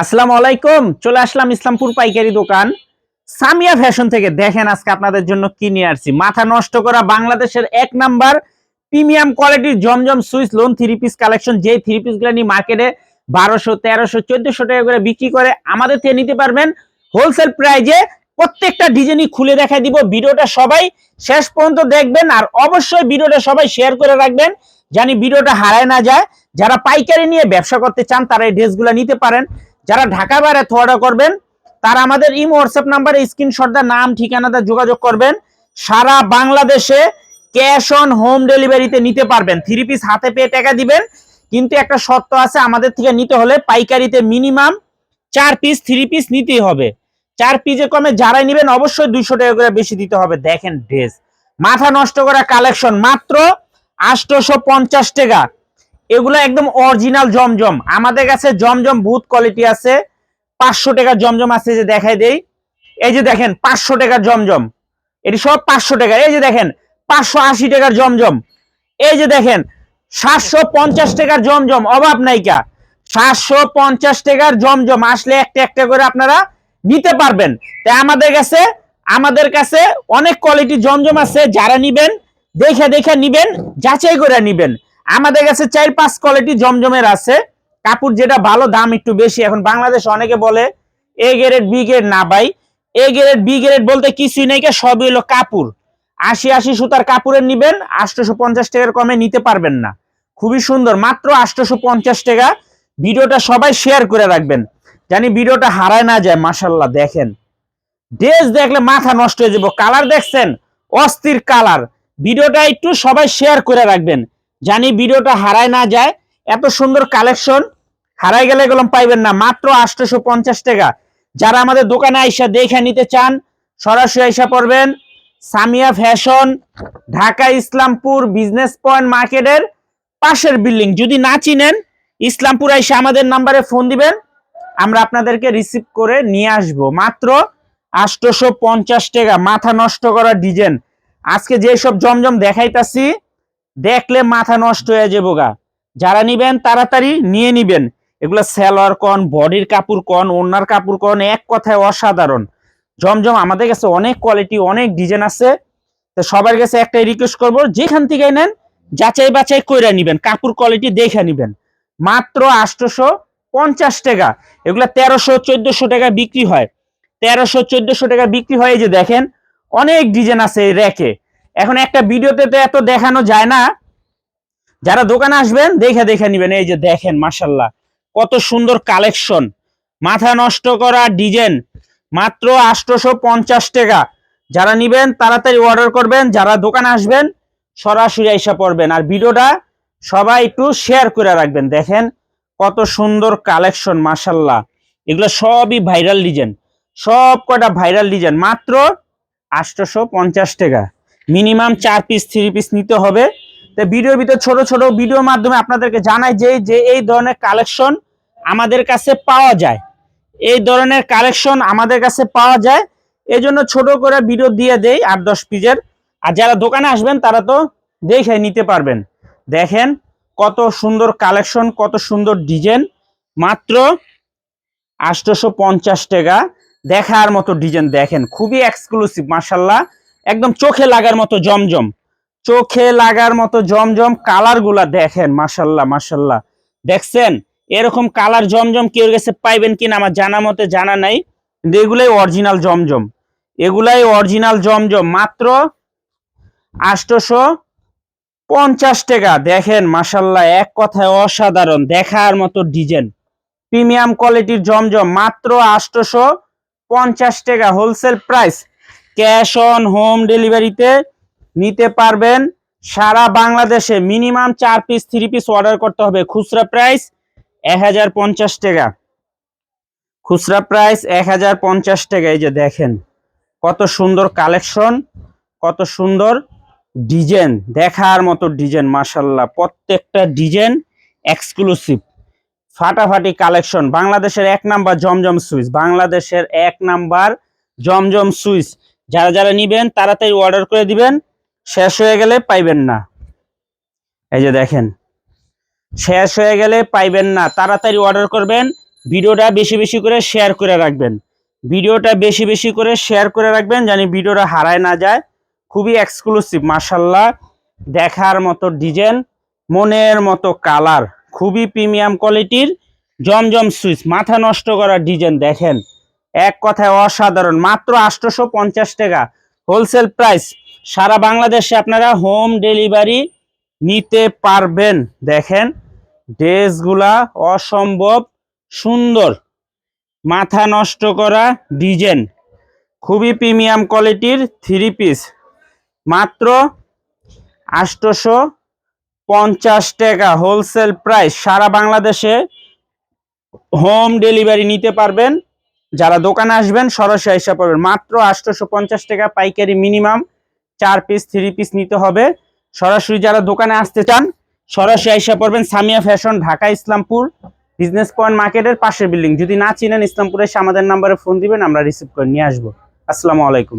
আসসালামু আলাইকুম, চলে আসলাম ইসলামপুর পাইকারি দোকান। সামিয়া ফ্যাশন থেকে দেখেন আজকে আপনাদের জন্য কি নিয়ে আসছি। মাথা নষ্ট করা বাংলাদেশের এক নাম্বার প্রিমিয়াম কোয়ালিটির জমজম Swiss lawn three piece collection যে থ্রি পিসগুলো নিয়ে মার্কেটে বারোশো, তেরোশো, চোদ্দশো টাকা করে বিক্রি করে আমাদের থেকে নিতে পারবেন। হোলসেল প্রাইজে প্রত্যেকটা ডিজাইনই খুলে দেখাই দিব। ভিডিওটা সবাই শেষ পর্যন্ত দেখবেন আর অবশ্যই ভিডিওটা সবাই শেয়ার করে রাখবেন। জানি ভিডিওটা হারায় না যায়, যারা পাইকারি নিয়ে ব্যবসা করতে চান, তারা এই ড্রেসগুলো নিতে পারেন। যারা ঢাকা বাইরে অর্ডার করবেন, তারা আমাদের ইমো হোয়াটসঅ্যাপ নাম্বারে স্ক্রিনশটটা নাম ঠিকানাটা যোগাযোগ করবেন। সারা বাংলাদেশে ক্যাশ অন হোম ডেলিভারিতে নিতে পারবেন। থ্রি পিস হাতে পেয়ে টাকা দিবেন। কিন্তু একটা শর্ত আছে, আমাদের থেকে নিতে হলে পাইকারিতে মিনিমাম চার পিস থ্রি পিস নিতেই হবে। চার পিসে কমে যারাই নেবেন, অবশ্যই দুইশো টাকা করে বেশি দিতে হবে। দেখেন ড্রেস মাথা নষ্ট করা কালেকশন মাত্র আটশোশো পঞ্চাশ টাকা। এগুলো একদম অরিজিনাল জমজম। আমাদের কাছে জমজম বহুত কোয়ালিটি আছে। পাঁচশো টাকার জমজম আছে যে দেখাই দেই। এই যে দেখেন, পাঁচশো টাকার জমজম। এটি সব পাঁচশো টাকা। এই যে দেখেন, পাঁচশো আশি টাকার জমজম। এই যে দেখেন সাতশো পঞ্চাশ টাকার জমজম, অভাব নাইকা সাতশো পঞ্চাশ টাকার জমজম আসলে একটা একটা করে আপনারা নিতে পারবেন। তাই আমাদের কাছে আমাদের কাছে অনেক কোয়ালিটি জমজম আছে, যারা নিবেন দেখে দেখে নিবেন যাচাই করে নিবেন। আমাদের কাছে চার পাঁচ কোয়ালিটি জমজমের আছে। কাপড় যেটা ভালো দাম একটু বেশি। এখন বাংলাদেশ অনেকে বলে এ গ্রেড বি গ্রেড না ভাই। এ গ্রেড বি গ্রেড বলতে কিছুই নেই কে, সবই হলো কাপড়। আশি আশি সুতার কাপড়ের নিবেন আটশোশো পঞ্চাশ টাকার কমে নিতে পারবেন না। খুবই সুন্দর মাত্র আটশোশো পঞ্চাশ টাকা। ভিডিওটা সবাই শেয়ার করে রাখবেন। জানি ভিডিওটা হারায় না যায় মাসাল্লাহ দেখেন। ড্রেস দেখলে মাথা নষ্ট হয়ে যাব। কালার দেখছেন? অস্থির কালার ভিডিওটা একটু সবাই শেয়ার করে রাখবেন। জানি ভিডিওটা হারায় না যায়। এত সুন্দর কালেকশন হারাই গেলে এগুলো পাইবেন না। মাত্র আটশোশো পঞ্চাশ টাকা। যারা আমাদের দোকানে আইসা দেখে নিতে চান, সরাসরি আইসা পড়বেন। Samia fashion Dhaka Islampur business point মার্কেটের পাশের বিল্ডিং যদি না চিনেন, ইসলামপুর আইসা আমাদের নাম্বারে ফোন দিবেন। আমরা আপনাদেরকে রিসিভ করে নিয়ে আসব। মাত্র আটশোশো পঞ্চাশ টাকা। মাথা নষ্ট করা ডিজাইন। আজকে যেসব জমজম দেখাইতাছি, দেখলে মাথা নষ্ট হয়ে যাব গা। যারা নিবেন, তাড়াতাড়ি নিয়ে নিবেন। এগুলো সেলোয়ার কন, বডির কাপড় কন ওনার কাপড় কন, এক কথায় অসাধারণ। জমজম আমাদের কাছে অনেক কোয়ালিটি অনেক ডিজাইন আছে। তো সবার কাছে একটাই রিকোয়েস্ট করব, যেখান থেকে নেন, যাচাই বাছাই করে নিবেন, কাপড় কোয়ালিটি দেখে নিবেন। মাত্র আটশোশো পঞ্চাশ টাকা। এগুলো তেরোশো, চোদ্দশো টাকা বিক্রি হয়। তেরোশো, চোদ্দশো টাকা বিক্রি হয় যে দেখেন অনেক ডিজাইন আছে এই র্যাকে। এখন একটা ভিডিওতে তো এত দেখানো যায় না। যারা দোকানে আসবেন, দেখে দেখে নিবেন। এই যে দেখেন মাসাল্লাহ কত সুন্দর কালেকশন। মাথা নষ্ট করা ডিজাইন, মাত্র আটশোশো পঞ্চাশ টাকা। যারা নিবেন, তাড়াতাড়ি অর্ডার করবেন। যারা দোকানে আসবেন, সরাসরি আইসা পড়বেন। আর ভিডিওটা সবাই একটু শেয়ার করে রাখবেন। দেখেন, কত সুন্দর কালেকশন মাসাল্লাহ এগুলো সবই ভাইরাল ডিজাইন। সব কটা ভাইরাল ডিজাইন। মাত্র আটশোশো পঞ্চাশ টাকা। মিনিমাম চার পিস থ্রি পিস নিতে হবে। তো ভিডিওর ভিতরে ছোট ছোট ভিডিওর মাধ্যমে আপনাদেরকে জানাই যে যে এই ধরনের কালেকশন আমাদের কাছে পাওয়া যায়। এই ধরনের কালেকশন আমাদের কাছে পাওয়া যায়। এই জন্য ছোট করে ভিডিও দিয়ে দেই আট, দশ পিসের আর যারা দোকানে আসবেন, তারা তো দেখে নিতে পারবেন। দেখেন কত সুন্দর কালেকশন কত সুন্দর ডিজাইন মাত্র আটশোশো পঞ্চাশ টাকা। দেখার মতো ডিজাইন দেখেন, খুবই এক্সক্লুসিভ মার্শাল্লাহ একদম চোখে লাগার মতো জমজম। চোখে লাগার মতো জমজম কালারগুলা দেখেন মার্শাল্লাহ মার্শাল্লাহ দেখছেন? এরকম কালার জমজম কেউ গেছে পাইবেন কিনা আমার জানা মতে জানা নাই, কিন্তু এগুলাই অরিজিনাল জমজম। এগুলাই অরিজিনাল জমজম, মাত্র আটশোশো পঞ্চাশ টাকা। দেখেন মাসাল্লাহ এক কথায় অসাধারণ, দেখার মতো ডিজাইন প্রিমিয়াম কোয়ালিটির জমজম, মাত্র আটশোশো পঞ্চাশ টাকা wholesale price cash on home ডেলিভারিতে নিতে পারবেন। সারা বাংলাদেশে মিনিমাম চার পিস থ্রি পিস অর্ডার করতে হবে। খুচরা প্রাইস এক হাজার পঞ্চাশ টাকা। খুচরা প্রাইস এক হাজার পঞ্চাশ টাকা। এই যে দেখেন, কত সুন্দর কালেকশন কত সুন্দর ডিজাইন দেখার মতো ডিজাইন মাসাল্লাহ প্রত্যেকটা ডিজাইন এক্সক্লুসিভ ফাটাফাটি কালেকশন। বাংলাদেশের এক নাম্বার জমজম সুইচ। বাংলাদেশের এক নাম্বার জমজম সুইচ। যারা যারা নিবেন, তাড়াতাড়ি অর্ডার করে দিবেন। শেষ হয়ে গেলে পাইবেন না। এই যে দেখেন। শেষ হয়ে গেলে পাইবেন না। তাড়াতাড়ি অর্ডার করবেন। ভিডিওটা বেশি বেশি করে শেয়ার করে রাখবেন। ভিডিওটা বেশি বেশি করে শেয়ার করে রাখবেন, জানি ভিডিওটা হারায় না যায়। খুবই এক্সক্লুসিভ মার্শাল্লাহ দেখার মতো ডিজাইন মনের মতো কালার খুবই প্রিমিয়াম কোয়ালিটির জমজম সুইচ, মাথা নষ্ট করা ডিজাইন দেখেন। এক কথায় অসাধারণ, মাত্র আটশোশো পঞ্চাশ টাকা। হোলসেল প্রাইস, সারা বাংলাদেশে আপনারা হোম ডেলিভারি নিতে পারবেন। দেখেন, ড্রেসগুলা অসম্ভব সুন্দর। মাথা নষ্ট করা ডিজাইন, খুবই প্রিমিয়াম কোয়ালিটির থ্রি পিস। মাত্র আটশোশো পঞ্চাশ টাকা হোলসেল প্রাইস। সারা বাংলাদেশে হোম ডেলিভারি নিতে পারবেন। যারা দোকানে আসবেন, সরাসরি এসে পারবেন মাত্র আটশোশো পঞ্চাশ টাকা পাইকারি মিনিমাম। চার পিস, থ্রি পিস নিতে হবে। সরাসরি যারা দোকানে আসতে চান, সরাসরি এসে পড়বেন Samia fashion, Dhaka Islampur, business point মার্কেটের পাশের বিল্ডিং। যদি না চিনেন ইসলামপুরে আমাদের নাম্বারে ফোন দিবেন, আমরা রিসিভ করে নিয়ে আসব। আসসালামু আলাইকুম।